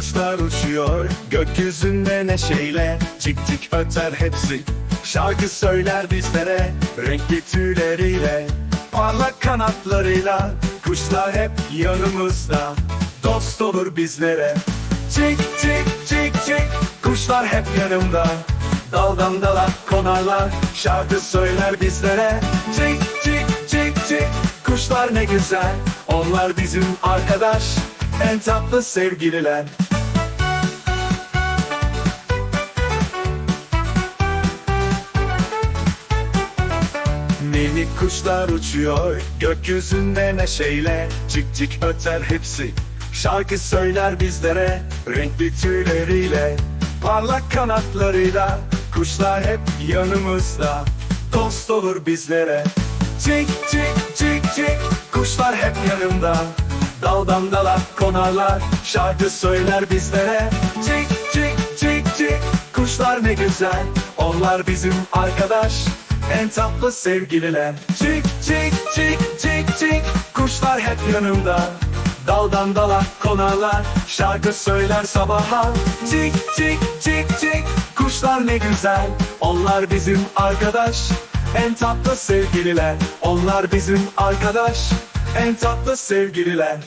kuşlar uçuyor. Gökyüzünde neşeyle Cik cik öter hepsi. Şarkı söyler bizlere renkli tüyleriyle Parlak kanatlarıyla kuşlar hep yanımızda. Dost olur bizlere. Cik cik cik cik kuşlar hep yanımda. Daldan dala konarlar şarkı söyler bizlere. Cik cik cik cik kuşlar ne güzel. Onlar bizim arkadaş en tatlı sevgililer Minik kuşlar uçuyor gökyüzünde neşeyle. Cik cik öter hepsi Şarkı söyler bizlere. Renkli tüyleriyle Parlak kanatlarıyla. Kuşlar hep yanımızda Dost olur bizlere. Cik cik cik cik kuşlar hep yanımda. Daldan dala konarlar şarkı söyler bizlere. Cik cik cik cik kuşlar ne güzel. Onlar bizim arkadaş en tatlı sevgililer. Cik cik cik cik cik Kuşlar hep yanımda. Daldan dala konarlar. Şarkı söyler sabaha Cik cik cik cik Kuşlar ne güzel. Onlar bizim arkadaş. En tatlı sevgililer. Onlar bizim arkadaş. En tatlı sevgililer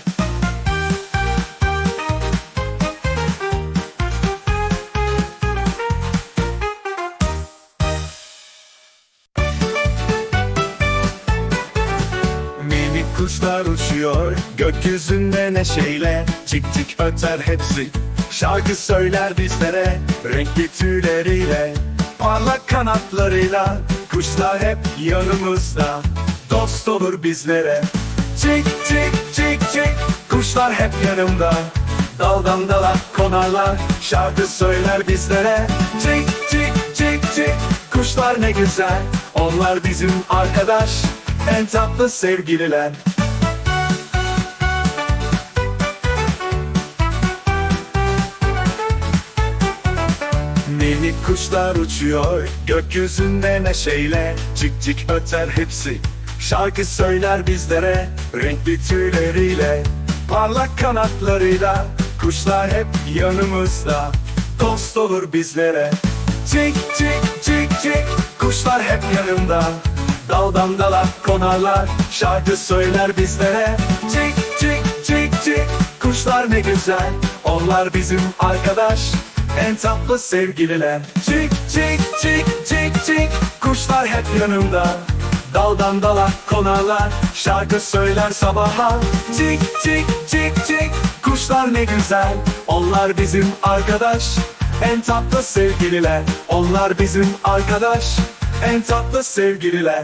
kuşlar uçuyor. Gökyüzünde neşeyle Cik cik öter hepsi. Şarkı söyler bizlere renkli tüyleriyle. Parlak kanatlarıyla kuşlar hep yanımızda. Dost olur bizlere. Cik cik cik cik kuşlar hep yanımda. Daldan dala konarlar şarkı söyler bizlere. Cik cik cik cik kuşlar ne güzel Onlar bizim arkadaş en tatlı sevgililer. Minik kuşlar uçuyor gökyüzünde neşeyle. Cik cik öter hepsi Şarkı söyler bizlere. Renkli tüyleriyle Parlak kanatlarıyla. Kuşlar hep yanımızda Dost olur bizlere. Cik cik cik cik kuşlar hep yanımda Daldan dala konarlar şarkı söyler bizlere. Cik cik cik cik kuşlar ne güzel Onlar bizim arkadaş. En tatlı sevgililer. Cik cik cik cik cik kuşlar hep yanımda. Daldan dala konarlar şarkı söyler sabaha. Cik cik cik cik kuşlar ne güzel Onlar bizim arkadaş. En tatlı sevgililer Onlar bizim arkadaş en tatlı sevgililer